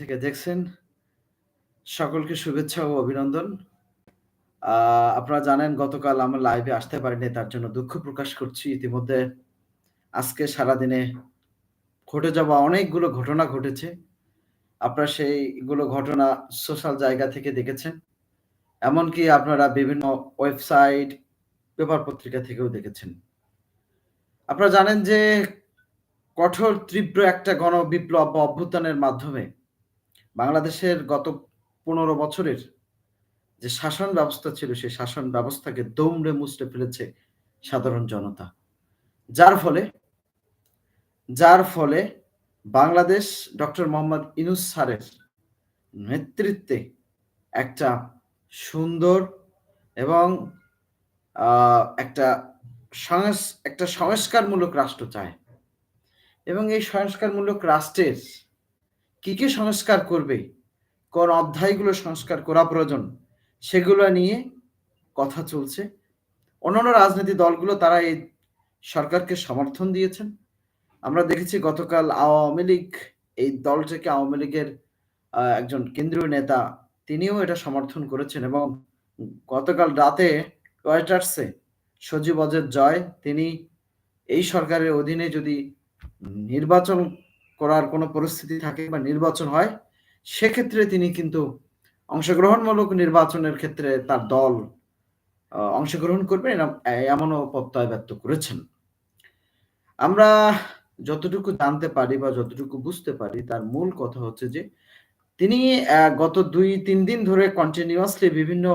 থেকে দেখছেন। সকলকে শুভেচ্ছা ও অভিনন্দন। আপনারা জানেন গতকাল আমার লাইভে আসতে পারিনি, তার জন্য দুঃখ প্রকাশ করছি। ইতিমধ্যে আজকে সারাদিনে ঘটে যাওয়া অনেকগুলো ঘটনা ঘটেছে। আপনারা সেইগুলো ঘটনা সোশ্যাল জায়গা থেকে দেখেছেন। এমনকি আপনারা বিভিন্ন ওয়েবসাইট পেপার পত্রিকা থেকেও দেখেছেন। আপনারা জানেন যে কঠোর, তীব্র একটা গণবিপ্লব বা অভ্যুত্থানের মাধ্যমে বাংলাদেশের গত পনেরো বছরের যে শাসন ব্যবস্থা ছিল, সেই শাসন ব্যবস্থাকে দমড়ে মুচড়ে ফেলেছে সাধারণ জনতা। যার ফলে যার ফলে বাংলাদেশ ডক্টর মোহাম্মদ ইনুস সারের নেতৃত্বে একটা সুন্দর এবং একটা একটা সংস্কারমূলক রাষ্ট্র চায়। এবং এই সংস্কারমূলক রাষ্ট্রের কি কি সংস্কার করবে? কোন অধ্যায়গুলো সংস্কার করা প্রয়োজন? সেগুলো নিয়ে কথা চলছে। অন্যান্য রাজনৈতিক দলগুলো তারা এই সরকারকে সমর্থন দিয়েছেন। আমরা দেখেছি গতকাল আওয়ামী লীগ, এই দলটাকে আওয়ামী লীগের একজন কেন্দ্রীয় নেতা তিনিও এটা সমর্থন করেছেন এবং গতকাল রাতে রয়টার্সে সজীব অজের জয়, তিনি এই সরকারের অধীনে যদি নির্বাচন করার কোনো পরিস্থিতি থাকে বা নির্বাচন হয়, সেক্ষেত্রে তিনি কিন্তু অংশগ্রহণমূলক নির্বাচনের ক্ষেত্রে তার দল অংশগ্রহণ করবে এমনও প্রত্যয় ব্যক্ত করেছেন। আমরা যতটুকু জানতে পারি বা যতটুকু বুঝতে পারি, তার মূল কথা হচ্ছে যে, তিনি গত দুই, তিন দিন ধরে কন্টিনিউয়াসলি বিভিন্ন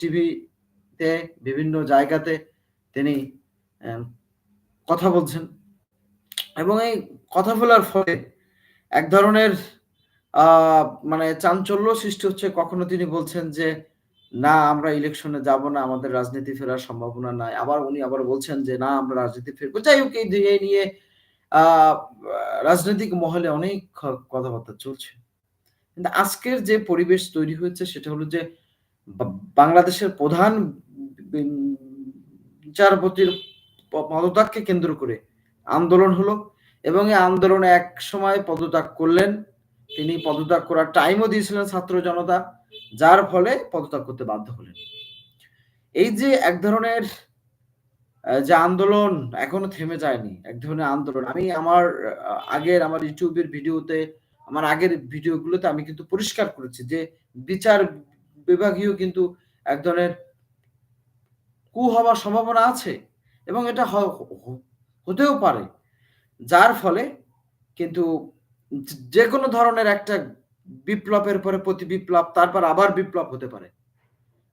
টিভিতে বিভিন্ন জায়গাতে তিনি কথা বলছেন। এবং এই কথা বলার ফলে এক ধরনের মানে চাঞ্চল্য সৃষ্টি হচ্ছে। কখনো তিনি বলছেন যে, না, আমরা ইলেকশনে যাব না, আমাদের রাজনীতি ফেরার সম্ভাবনা নাই। আবার উনি আবার বলছেন যে, না, আমরা রাজনীতি ফেরবো। যাই হোক, এই নিয়ে রাজনৈতিক মহলে অনেক কথাবার্তা চলছে। কিন্তু আজকের যে পরিবেশ তৈরি হয়েছে, সেটা হলো যে বাংলাদেশের প্রধান বিচারপতির পদত্যাগকে কেন্দ্র করে আন্দোলন হলো এবং এই আন্দোলনে এক সময় পদত্যাগ করলেন। তিনি পদত্যাগ করার টাইমও দিয়েছিলেন ছাত্র জনতা, যার ফলে পদত্যাগ করতে বাধ্য হলেন। এই যে এক ধরনের যে আন্দোলন এখনও থেমে যায়নি, এক ধরনের আন্দোলন, আমি আমার আগের আমার ইউটিউবের ভিডিওতে, আমার আগের ভিডিওগুলোতে আমি কিন্তু পরিষ্কার করেছি যে বিচার বিভাগীয় কিন্তু এক ধরনের কু হওয়ার সম্ভাবনা আছে এবং এটা হতেও পারে। যার ফলে কিন্তু যে কোনো ধরনের একটা বিপ্লবের পরে প্রতি বিপ্লব, তারপর আবার বিপ্লব হতে পারে।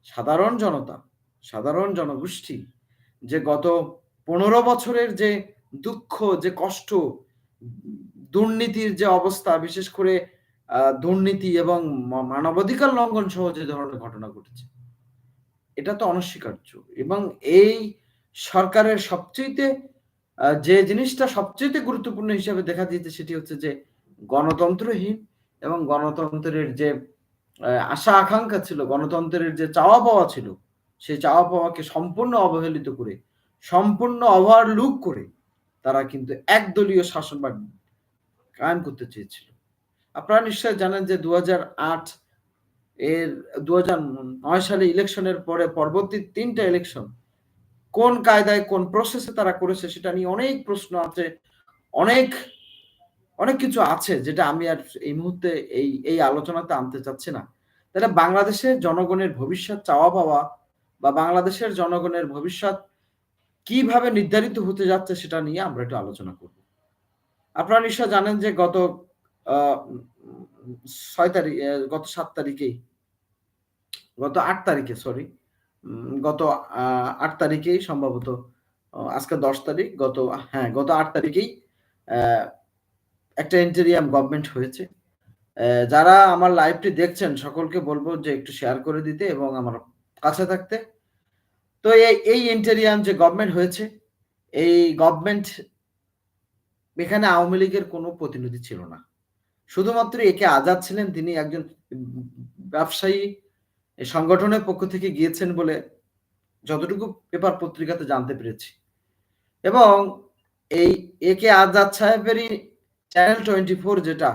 সাধারণ জনতা, সাধারণ জনগোষ্ঠী যে গত পনেরো বছরের যে দুঃখ, যে কষ্ট, দুর্নীতির যে অবস্থা, বিশেষ করে দুর্নীতি এবং মানবাধিকার লঙ্ঘন সহ যে ধরনের ঘটনা ঘটেছে, এটা তো অনস্বীকার্য এবং এই সরকারের সবচেয়ে যে জিনিসটা সবচেয়ে গুরুত্বপূর্ণ হিসাবে দেখা দিয়েছে সেটি হচ্ছে যে গণতন্ত্রহীন এবং গণতন্ত্রের যে আশা আকাঙ্ক্ষা ছিল, গণতন্ত্রের যে চাওয়া পাওয়া ছিল, সেই চাওয়া পাওয়াকে সম্পূর্ণ অবহেলিত করে, সম্পূর্ণ ওভারলুক করে তারা কিন্তু একদলীয় শাসনবাদ কায়েম করতে চেয়েছিল। আপনারা নিশ্চয় জানেন যে দু হাজার আট এর দু সালে ইলেকশনের পরে পরবর্তী তিনটা ইলেকশন কোন কায়দায় কোন প্রসেসে তারা করেছে সেটা নিয়ে অনেক প্রশ্ন আছে, অনেক অনেক কিছু আছে যেটা আমি আর এই মুহূর্তে এই এই আলোচনাতে আনতে চাচ্ছি না। তাহলে বাংলাদেশের জনগণের ভবিষ্যৎ চাওয়া পাওয়া বা বাংলাদেশের জনগণের ভবিষ্যৎ কীভাবে নির্ধারিত হতে যাচ্ছে সেটা নিয়ে আমরা একটু আলোচনা করব। আপনারা নিশ্চয় জানেন যে গত ছয় তারিখ গত সাত তারিখেই, গত আট তারিখে সরি গত আট তারিখেই সম্ভবত আজকে দশ তারিখ, গত হ্যাঁ গত আট তারিখেই একটা ইন্টেরিয়াম গভর্নমেন্ট হয়েছে। যারা আমার লাইভটি দেখছেন, সকলকে বলব যে একটু শেয়ার করে দিতে এবং আমার কাছে থাকতে। তো এই এই ইন্টেরিয়াম যে গভর্নমেন্ট হয়েছে, এই গভর্নমেন্ট এখানে আওয়ামী লীগের কোনো প্রতিনিধি ছিল না। শুধুমাত্র একে আজাদ ছিলেন, তিনি একজন ব্যবসায়ী সংগঠনের পক্ষ থেকে গিয়েছেন বলে যতটুকু পেপার পত্রিকাতে জানতে পেরেছি। এবং এই একে আজাদ সাহেবেরই চ্যানেল টোয়েন্টি ফোর যেটা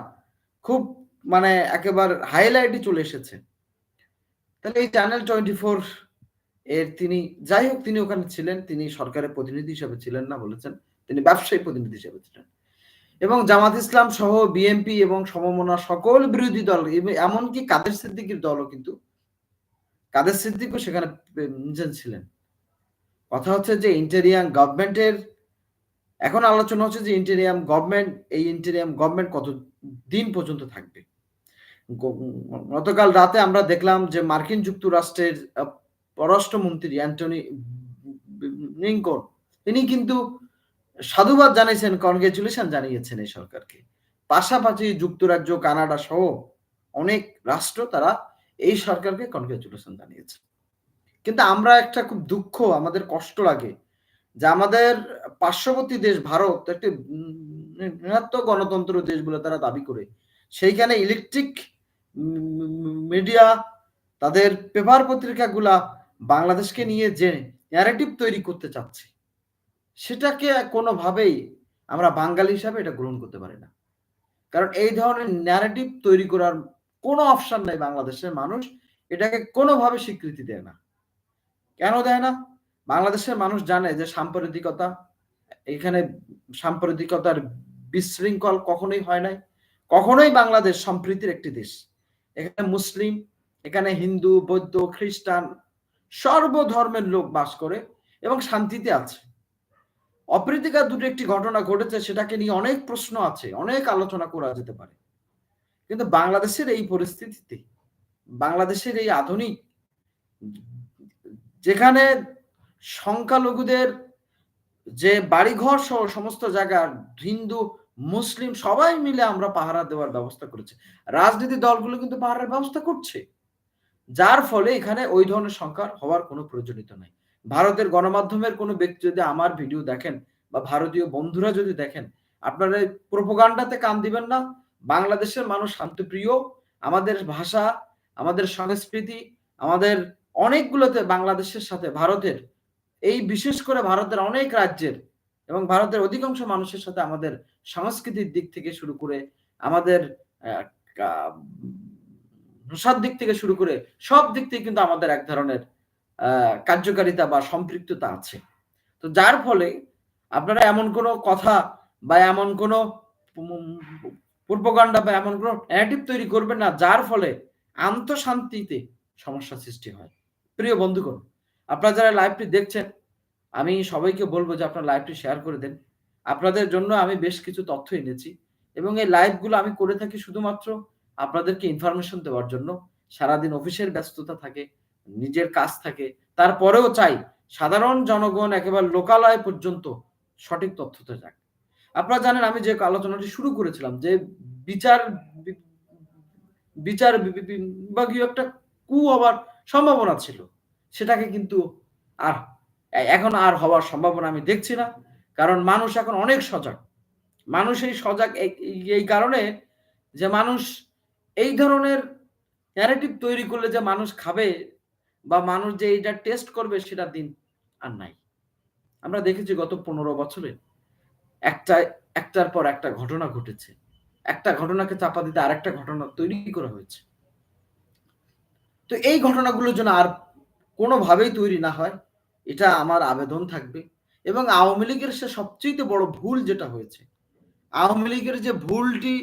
খুব মানে একেবারে হাইলাইটে চলে এসেছে। তাহলে এই চ্যানেল টোয়েন্টি ফোর এর তিনি, যাই হোক তিনি ওখানে ছিলেন, তিনি সরকারের প্রতিনিধি হিসেবে ছিলেন না বলেছেন, তিনি ব্যবসায়ী প্রতিনিধি হিসেবে ছিলেন। এবং জামাত ইসলাম সহ বিএনপি এবং সমমনা সকল বিরোধী দল, এমনকি কাদের সিদ্দিকির দলও কিন্তু কাদের সিদ্দিকও সেখানে ছিলেন। কথা হচ্ছে যে ইন্টেরিয়াম গভর্নমেন্টের, এখন আলোচনা হচ্ছে যে ইন্টেরিয়াম গভর্নমেন্ট, এই ইন্টেরিয়াম গভর্নমেন্ট কত দিন পর্যন্ত থাকবে? গতকাল রাতে আমরা দেখলাম যে মার্কিন যুক্তরাষ্ট্রের পররাষ্ট্রমন্ত্রী অ্যান্টনি লিঙ্কন তিনি কিন্তু সাধুবাদ জানিয়েছেন, কনগ্রেচুলেশন জানিয়েছেন এই সরকারকে। পাশাপাশি যুক্তরাজ্য, কানাডা সহ অনেক রাষ্ট্র তারা এই সরকারকে কনগ্রেচুলেশন জানিয়েছে। কিন্তু আমরা একটা খুব দুঃখ, আমাদের কষ্ট লাগে যে আমাদের পার্শ্ববর্তী দেশ ভারত, একটি বৃহত্তর গণতন্ত্র দেশ বলে তারা দাবি করে, সেইখানে ইলেকট্রিক মিডিয়া তাদের পেপার পত্রিকাগুলা বাংলাদেশকে নিয়ে যে ন্যারেটিভ তৈরি করতে চাচ্ছে, সেটাকে কোনোভাবেই আমরা বাঙালি হিসাবে এটা গ্রহণ করতে পারি না। কারণ এই ধরনের ন্যারেটিভ তৈরি করার কোনো অপশন নাই বাংলাদেশের মানুষ এটাকে কোনোভাবে স্বীকৃতি দেয় না। কেন দেয় না? বাংলাদেশের মানুষ জানে যে সাম্প্রতিকতা, এখানে সাম্প্রতিকতার বিশৃঙ্খল কখনোই হয় নাই। কখনোই বাংলাদেশ সম্প্রীতির একটি দেশ। এখানে মুসলিম, এখানে হিন্দু, বৌদ্ধ, খ্রিস্টান সর্বধর্মের লোক বাস করে এবং শান্তিতে আছে। অপ্রীতিকার দুটো একটি ঘটনা ঘটেছে, সেটাকে নিয়ে অনেক প্রশ্ন আছে, অনেক আলোচনা করা যেতে পারে। কিন্তু বাংলাদেশের এই পরিস্থিতিতে, বাংলাদেশের এই আধুনিক, যেখানে সংখ্যালঘুদের যে বাড়িঘর সহ সমস্ত জায়গা, হিন্দু, মুসলিম সবাই মিলে আমরা পাহারা দেওয়ার ব্যবস্থা করেছি। রাজনীতি দলগুলো কিন্তু পাহারার ব্যবস্থা করছে। যার ফলে এখানে ওই ধরনের সংখ্যা হওয়ার কোনো প্রয়োজনীয়তা নাই। ভারতের গণমাধ্যমের কোনো ব্যক্তি যদি আমার ভিডিও দেখেন বা ভারতীয় বন্ধুরা যদি দেখেন, আপনারা প্রোপোগান্ডাতে কান দিবেন না। বাংলাদেশের মানুষ শান্তিপ্রিয়, আমাদের ভাষা, আমাদের সংস্কৃতি, আমাদের অনেকগুলোতে বাংলাদেশের সাথে ভারতের, এই বিশেষ করে ভারতের অনেক রাজ্যের এবং ভারতের অধিকাংশ মানুষের সাথে আমাদের সংস্কৃতির দিক থেকে শুরু করে আমাদের ভাষার দিক থেকে শুরু করে সব দিক থেকে কিন্তু আমাদের এক ধরনের কার্যকারিতা বা সম্পৃক্ততা আছে। তো যার ফলে আপনারা এমন কোনো কথা বা এমন কোনো পূর্বকাণ্ড বা এমন কোনো ন্যারেটিভ তৈরি করবেন না, যার ফলে আন্তঃশান্তিতে সমস্যা সৃষ্টি হয়। প্রিয় বন্ধুগণ, আপনারা যারা লাইভটি দেখছেন, আমি সবাইকে বলব যে আপনার লাইভটি শেয়ার করে দেন। আপনাদের জন্য আমি বেশ কিছু তথ্য এনেছি এবং এই লাইভগুলো আমি করে থাকি শুধুমাত্র আপনাদেরকে ইনফরমেশন দেওয়ার জন্য। সারাদিন অফিসের ব্যস্ততা থাকে, নিজের কাজ থাকে, তারপরেও চাই সাধারণ জনগণ একেবারে লোকালয় পর্যন্ত সঠিক তথ্যতে যাক। আপনারা জানেন, আমি যে আলোচনাটি শুরু করেছিলাম যে বিচার বিচার বিভাগীয় একটা কু হবার সম্ভাবনা ছিল। সেটাকে কিন্তু আর, এখন আর হওয়ার সম্ভাবনা আমি দেখছি না, কারণ মানুষ এখন অনেক সজাগ। মানুষ এই সজাগ এই কারণে যে মানুষ এই ধরনের ন্যারেটিভ তৈরি করলে যে মানুষ খাবে বা মানুষ যে এইটা টেস্ট করবে, সেটা দিন আর নাই। আমরা দেখেছি গত পনেরো বছরে একটা, একটার পর একটা ঘটনা ঘটেছে। একটা ঘটনাকে চাপা দিতে আরেকটা ঘটনা তৈরি করা হয়েছে। তো এই ঘটনাগুলো যেন আর কোনোভাবেই তৈরি না হয়, এটা আমার আবেদন থাকবে। এবং আওয়ামী লীগের সে সবচেয়ে বড় ভুল যেটা হয়েছে, আওয়ামী লীগের যে ভুলটি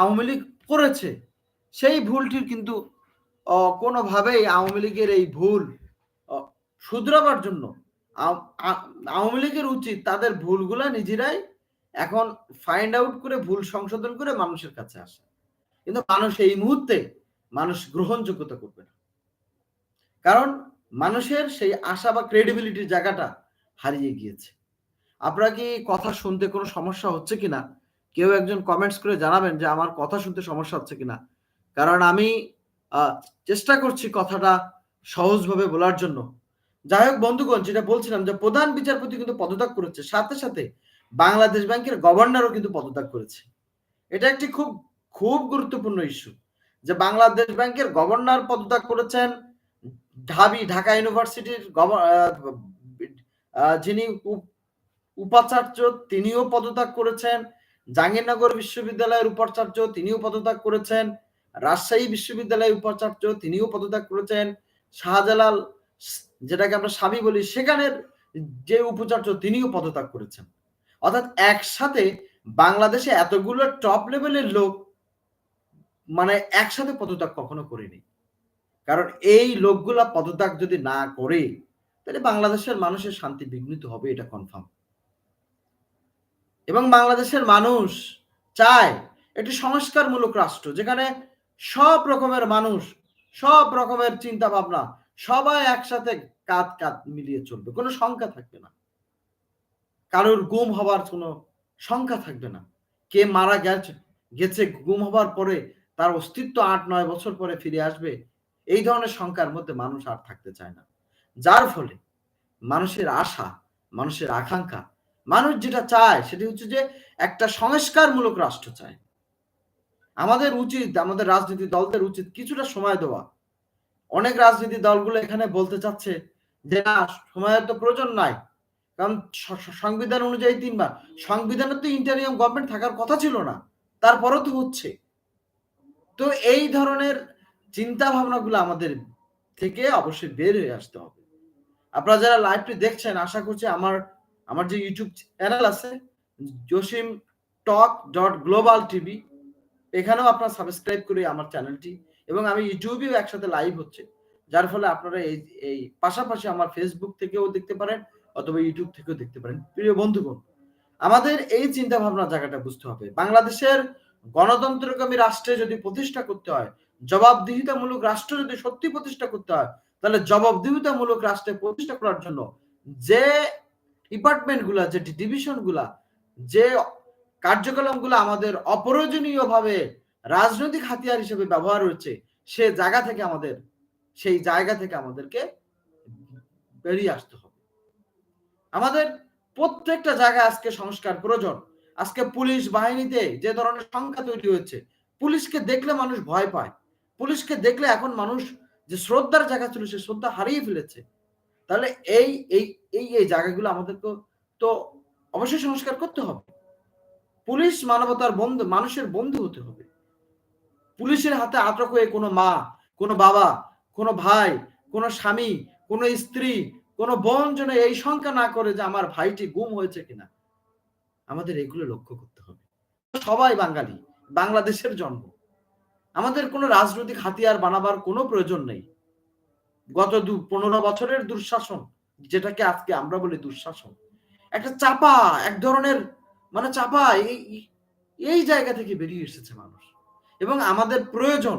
আওয়ামী লীগ করেছে, সেই ভুলটির কিন্তু কোনোভাবেই আওয়ামী লীগের এই ভুল শুধরাবার জন্য আওয়ামী লীগের উচিত তাদের ভুলগুলা নিজেরাই এখন ফাইন্ড আউট করে ভুল সংশোধন করে মানুষের কাছে আসে। কিন্তু মানুষ এই মুহূর্তে মানুষ গ্রহণযোগ্যতা করবে না। কারণ মানুষের সেই আশা বা ক্রেডিবিলিটির জায়গাটা হারিয়ে গিয়েছে। আপনারা কি কথা শুনতে কোনো সমস্যা হচ্ছে কিনা? কেউ একজন কমেন্টস করে জানাবেন যে আমার কথা শুনতে সমস্যা হচ্ছে কিনা? কারণ আমি চেষ্টা করছি কথাটা সহজভাবে বলার জন্য। যাই হোক বন্ধুগণ, যেটা বলছিলাম যে প্রধান বিচারপতি কিন্তু পদত্যাগ করেছে, সাথে সাথে বাংলাদেশ ব্যাংকের গভর্নরও কিন্তু পদত্যাগ করেছে। এটা একটি খুব খুব গুরুত্বপূর্ণ ইস্যু যে বাংলাদেশ ব্যাংকের গভর্নর পদত্যাগ করেছেন ঢাবি, ঢাকা ইউনিভার্সিটির যিনি উপাচার্য, তিনিও পদত্যাগ করেছেন। জাহাঙ্গীরনগর বিশ্ববিদ্যালয়ের উপাচার্য, তিনিও পদত্যাগ করেছেন। রাজশাহী বিশ্ববিদ্যালয়ের উপাচার্য, তিনিও পদত্যাগ করেছেন। শাহজালাল যেটাকে আমরা স্বামী বলি, সেখানের যে উপাচার্য তিনিও পদত্যাগ করেছেন। অর্থাৎ একসাথে বাংলাদেশে এতগুলো টপ লেভেলের লোক মানে একসাথে পদত্যাগ কখনো করেনি। কারণ এই লোকগুলা পদত্যাগ যদি না করে, তাহলে বাংলাদেশের মানুষের শান্তি বিঘ্নিত হবে, এটা কনফার্ম এবং বাংলাদেশের মানুষ চায় একটি সংস্কারমূলক রাষ্ট্র, যেখানে সব রকমের মানুষ, সব রকমের চিন্তা ভাবনা সবাই একসাথে কাঁধ কাঁধ মিলিয়ে চলবে। কোনো সংখ্যা থাকবে না। কারোর গুম হবার কোনো সংখ্যা থাকবে না। কে মারা গেছে গেছে, গুম হবার পরে তার অস্তিত্ব আট নয় বছর পরে ফিরে আসবে, এই ধরনের সংখ্যার মধ্যে মানুষ আর থাকতে চায় না। যার ফলে মানুষের আশা, মানুষের আকাঙ্ক্ষা, মানুষ যেটা চায় সেটি হচ্ছে যে একটা সংস্কারমূলক রাষ্ট্র চায়। আমাদের উচিত, আমাদের রাজনীতি দলদের উচিত কিছুটা সময় দেওয়া অনেক রাজনীতি দলগুলো এখানে বলতে চাচ্ছে যে, না, সময়ের তো প্রয়োজন নাই। কারণ সংবিধান অনুযায়ী তিনবার। সংবিধানের তো ইন্টারিয়াম গভর্নমেন্ট থাকার কথা ছিল না, তারপরও তো হচ্ছে। তো এই ধরনের চিন্তা ভাবনাগুলো আমাদের থেকে অবশ্যই বের হয়ে আসতে হবে। আপনারা যারা লাইভটি দেখছেন, আশা করছি আমার আমার যে ইউটিউব চ্যানেল আছে Jasim talk dot global TV এখানেও আপনারা সাবস্ক্রাইব করে আমার চ্যানেলটি এবং আমি ইউটিউবেও একসাথে লাইভ হচ্ছে। যার ফলে আপনারা এই এই পাশাপাশি আমার ফেসবুক থেকেও দেখতে পারেন অথবা ইউটিউব থেকেও দেখতে পারেন। প্রিয় বন্ধুগণ, আমাদের এই চিন্তা ভাবনা জায়গাটা বুঝতে হবে। বাংলাদেশের গণতন্ত্রকামী রাষ্ট্রে যদি প্রতিষ্ঠা করতে হয়, জবাবদিহিতামূলক রাষ্ট্র যদি সত্যি প্রতিষ্ঠা করতে হয়, তাহলে জবাবদিহিতামূলক রাষ্ট্রে প্রতিষ্ঠা করার জন্য যে ডিপার্টমেন্টগুলা, যে ডিভিশনগুলা, যে কার্যক্রমগুলা আমাদের অপ্রয়োজনীয় ভাবে রাজনৈতিক হাতিয়ার হিসেবে ব্যবহার হচ্ছে, সে জায়গা থেকে আমাদের, সেই জায়গা থেকে আমাদেরকে বেরিয়ে আসতে হবে। আমাদের প্রত্যেকটা জায়গায় আজকে সংস্কার প্রয়োজন। আজকে পুলিশ বাহিনীতে যে ধরনের সংখ্যা তৈরি হয়েছে, পুলিশকে দেখলে মানুষ ভয় পায়। পুলিশকে দেখলে এখন মানুষ যে শ্রদ্ধার জায়গা ছিল, সে শ্রদ্ধা হারিয়ে ফেলেছে। তাহলে এই এই এই জায়গাগুলো আমাদেরকে তো অবশ্যই সংস্কার করতে হবে। পুলিশ মানবতার বন্ধু, মানুষের বন্ধু হতে হবে। পুলিশের হাতে আটক হয়ে কোনো মা, কোনো বাবা, কোনো ভাই, কোনো স্বামী, কোনো স্ত্রী, কোনো বোন যেন এই শঙ্কা না করে যে আমার ভাইটি গুম হয়েছে কিনা। আমাদের এগুলো লক্ষ্য করতে হবে। সবাই বাঙালি, বাংলাদেশের জন্ম। আমাদের কোনো রাজনৈতিক হাতিয়ার বানাবার কোনো প্রয়োজন নেই। গত দু, পনেরো বছরের দুঃশাসন, যেটাকে আজকে আমরা বলি দুঃশাসন, একটা চাপা, এক ধরনের মানে চাপা, এই এই জায়গা থেকে বেরিয়ে এসেছে মানুষ। এবং আমাদের প্রয়োজন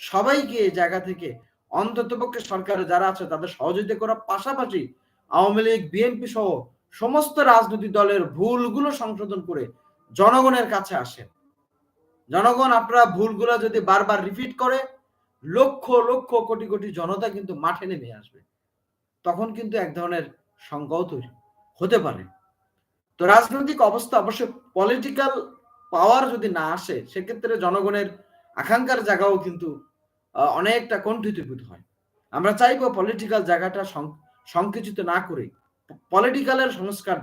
সবাইকে এই জায়গা থেকে অন্ততপক্ষে সরকারে যারা আছে, তাদের সহযোগিতা করার পাশাপাশি আওয়ামী লীগ, বিএনপি সহ সমস্ত রাজনৈতিক দলের ভুলগুলো সংশোধন করে জনগণের কাছে আসেন। জনগণ, আপনারা ভুলগুলো যদি বারবার রিপিট করে, লক্ষ লক্ষ, কোটি কোটি জনতা কিন্তু মাঠে নেমে আসবে। তখন কিন্তু এক ধরনের সংজ্ঞাও তৈরি হতে পারে। তো রাজনৈতিক অবস্থা অবশ্যই পলিটিক্যাল পাওয়ার যদি না আসে, সেক্ষেত্রে জনগণের আকাঙ্ক্ষার জায়গাও কিন্তু অনেকটা কণ্ঠিতভূত হয়। আমরা চাইব পলিটিক্যাল জায়গাটা সংকুচিত না করে। পলিটিক্যালের সংস্কার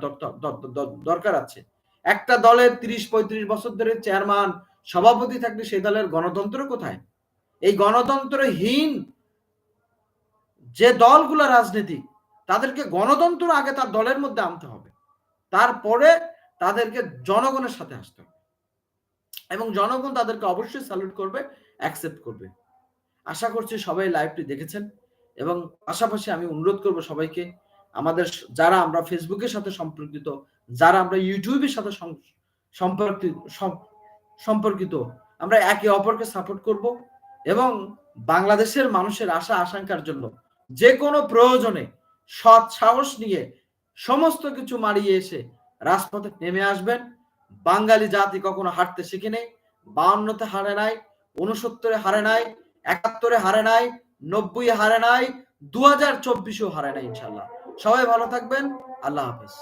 দরকার আছে। একটা দলের তিরিশ, পঁয়ত্রিশ বছর ধরে চেয়ারম্যান, সভাপতি থাকলে সেই দলের গণতন্ত্র কোথায়? এই গণতন্ত্রহীন যে দলগুলো রাজনীতি তাদেরকে গণতন্ত্র আগে তার দলের মধ্যে আনতে হবে। তারপরে তাদেরকে জনগণের সাথে আসতে হবে। এবং জনগণ তাদেরকে অবশ্যই স্যালুট করবে অ্যাকসেপ্ট করবে। আশা করছি সবাই লাইভটি দেখেছেন এবং পাশাপাশি আমি অনুরোধ করব সবাইকে, আমাদের যারা আমরা ফেসবুকের সাথে সম্পর্কিত, যারা আমরা ইউটিউবের সাথে সম্পর্কিত সম্পর্কিত, আমরা একে অপরকে সাপোর্ট করব এবং বাংলাদেশের মানুষের আশা আশঙ্কার জন্য যে কোনো প্রয়োজনে সৎ সাহস নিয়ে সমস্ত কিছু মারিয়ে এসে রাজপথে নেমে আসবেন। বাঙালি জাতি কখনো হারতে শিখে নেই। বাউন্নতে হারে নাই উনসত্তরে হারে নাই, একাত্তরে হারে নাই, নব্বই হারে নাই দু হাজার চব্বিশেও হারে নাই ইনশাল্লাহ সবাই ভালো থাকবেন। আল্লাহ হাফেজ।